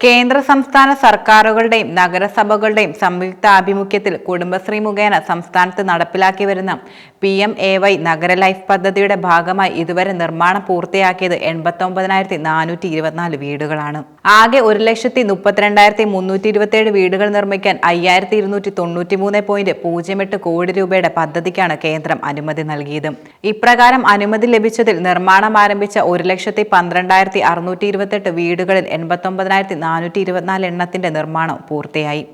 കേന്ദ്ര സംസ്ഥാന സർക്കാരുകളുടെയും നഗരസഭകളുടെയും സംയുക്ത ആഭിമുഖ്യത്തിൽ കുടുംബശ്രീ മുഖേന സംസ്ഥാനത്ത് നടപ്പിലാക്കി വരുന്ന പി എം എ വൈ നഗര ലൈഫ് പദ്ധതിയുടെ ഭാഗമായി ഇതുവരെ നിർമ്മാണം പൂർത്തിയാക്കിയത് എൺപത്തൊമ്പതിനായിരത്തി നാനൂറ്റി ഇരുപത്തിനാല് വീടുകളാണ്. ആകെ ഒരു ലക്ഷത്തി മുപ്പത്തിരണ്ടായിരത്തി മുന്നൂറ്റി ഇരുപത്തിയേഴ് വീടുകൾ നിർമ്മിക്കാൻ അയ്യായിരത്തി ഇരുന്നൂറ്റി തൊണ്ണൂറ്റി മൂന്ന് പോയിന്റ് പൂജ്യം എട്ട് കോടി രൂപയുടെ പദ്ധതിക്കാണ് കേന്ദ്രം അനുമതി നൽകിയത്. ഇപ്രകാരം അനുമതി ലഭിച്ചതിൽ നിർമ്മാണം ആരംഭിച്ച ഒരു ലക്ഷത്തി പന്ത്രണ്ടായിരത്തി അറുന്നൂറ്റി ഇരുപത്തെട്ട് വീടുകളിൽ എൺപത്തൊമ്പതിനായിരത്തി നാനൂറ്റി ഇരുപത്തിനാല് എണ്ണത്തിന്റെ നിർമ്മാണം പൂർത്തിയായി.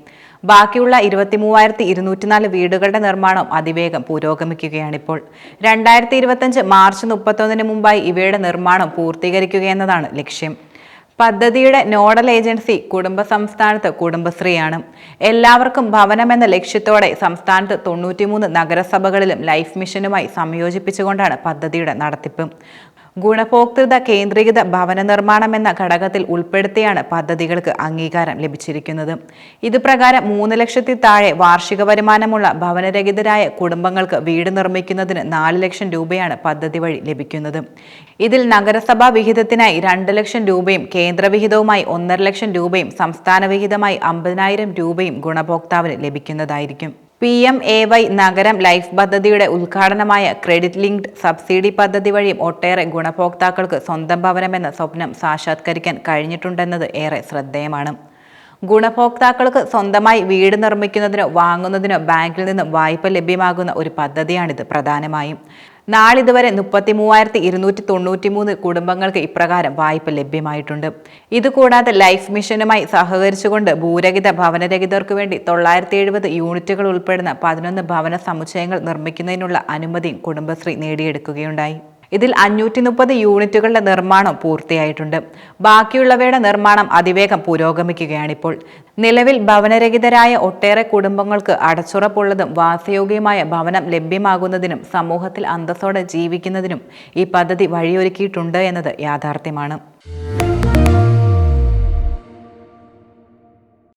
ബാക്കിയുള്ള ഇരുപത്തി മൂവായിരത്തി ഇരുന്നൂറ്റിനാല് വീടുകളുടെ നിർമ്മാണം അതിവേഗം പുരോഗമിക്കുകയാണിപ്പോൾ. രണ്ടായിരത്തി ഇരുപത്തഞ്ച് മാർച്ച് മുപ്പത്തൊന്നിന് മുമ്പായി ഇവയുടെ നിർമ്മാണം പൂർത്തീകരിക്കുകയെന്നതാണ് ലക്ഷ്യം. പദ്ധതിയുടെ നോഡൽ ഏജൻസി കുടുംബ സംസ്ഥാനത്ത് കുടുംബശ്രീയാണ്. എല്ലാവർക്കും ഭവനമെന്ന ലക്ഷ്യത്തോടെ സംസ്ഥാനത്ത് തൊണ്ണൂറ്റിമൂന്ന് നഗരസഭകളിലും ലൈഫ് മിഷനുമായി സംയോജിപ്പിച്ചുകൊണ്ടാണ് പദ്ധതിയുടെ നടത്തിപ്പ്. ഗുണഭോക്തൃത കേന്ദ്രീകൃത ഭവന നിർമ്മാണം എന്ന ഘടകത്തിൽ ഉൾപ്പെടുത്തിയാണ് പദ്ധതികൾക്ക് അംഗീകാരം ലഭിച്ചിരിക്കുന്നത്. ഇതുപ്രകാരം മൂന്ന് ലക്ഷത്തിൽ താഴെ വാർഷിക വരുമാനമുള്ള ഭവനരഹിതരായ കുടുംബങ്ങൾക്ക് വീട് നിർമ്മിക്കുന്നതിന് നാല് ലക്ഷം രൂപയാണ് പദ്ധതി വഴി ലഭിക്കുന്നത്. ഇതിൽ നഗരസഭാ വിഹിതത്തിനായി രണ്ട് ലക്ഷം രൂപയും കേന്ദ്രവിഹിതവുമായി ഒന്നര ലക്ഷം രൂപയും സംസ്ഥാന വിഹിതമായി അമ്പതിനായിരം രൂപയും ഗുണഭോക്താവിന് ലഭിക്കുന്നതായിരിക്കും. പി എം എ വൈ നഗരം ലൈഫ് പദ്ധതിയുടെ ഉദ്ഘാടനമായ ക്രെഡിറ്റ് ലിങ്ക്ഡ് സബ്സിഡി പദ്ധതി വഴിയും ഒട്ടേറെ ഗുണഭോക്താക്കൾക്ക് സ്വന്തം ഭവനമെന്ന സ്വപ്നം സാക്ഷാത്കരിക്കാൻ കഴിഞ്ഞിട്ടുണ്ടെന്നത് ഏറെ ശ്രദ്ധേയമാണ്. ഗുണഭോക്താക്കൾക്ക് സ്വന്തമായി വീട് നിർമ്മിക്കുന്നതിനോ വാങ്ങുന്നതിനോ ബാങ്കിൽ നിന്നും വായ്പ ലഭ്യമാകുന്ന ഒരു പദ്ധതിയാണിത് പ്രധാനമായും. നാളിതുവരെ മുപ്പത്തി മൂവായിരത്തി ഇരുന്നൂറ്റി തൊണ്ണൂറ്റി മൂന്ന് കുടുംബങ്ങൾക്ക് ഇപ്രകാരം വായ്പ ലഭ്യമായിട്ടുണ്ട്. ഇതുകൂടാതെ ലൈഫ് മിഷനുമായി സഹകരിച്ചുകൊണ്ട് ഭൂരഹിത ഭവനരഹിതർക്ക് വേണ്ടി തൊള്ളായിരത്തി എഴുപത് യൂണിറ്റുകൾ ഉൾപ്പെടുന്ന പതിനൊന്ന് ഭവന സമുച്ചയങ്ങൾ നിർമ്മിക്കുന്നതിനുള്ള അനുമതിയും കുടുംബശ്രീ നേടിയെടുക്കുകയുണ്ടായി. ഇതിൽ അഞ്ഞൂറ്റി മുപ്പത് യൂണിറ്റുകളുടെ നിർമ്മാണം പൂർത്തിയായിട്ടുണ്ട്. ബാക്കിയുള്ളവയുടെ നിർമ്മാണം അതിവേഗം പുരോഗമിക്കുകയാണിപ്പോൾ. നിലവിൽ ഭവനരഹിതരായ ഒട്ടേറെ കുടുംബങ്ങൾക്ക് അടച്ചുറപ്പുള്ളതും വാസയോഗ്യമായ ഭവനം ലഭ്യമാകുന്നതിനും സമൂഹത്തിൽ അന്തസ്സോടെ ജീവിക്കുന്നതിനും ഈ പദ്ധതി വഴിയൊരുക്കിയിട്ടുണ്ട് എന്നത് യാഥാർത്ഥ്യമാണ്.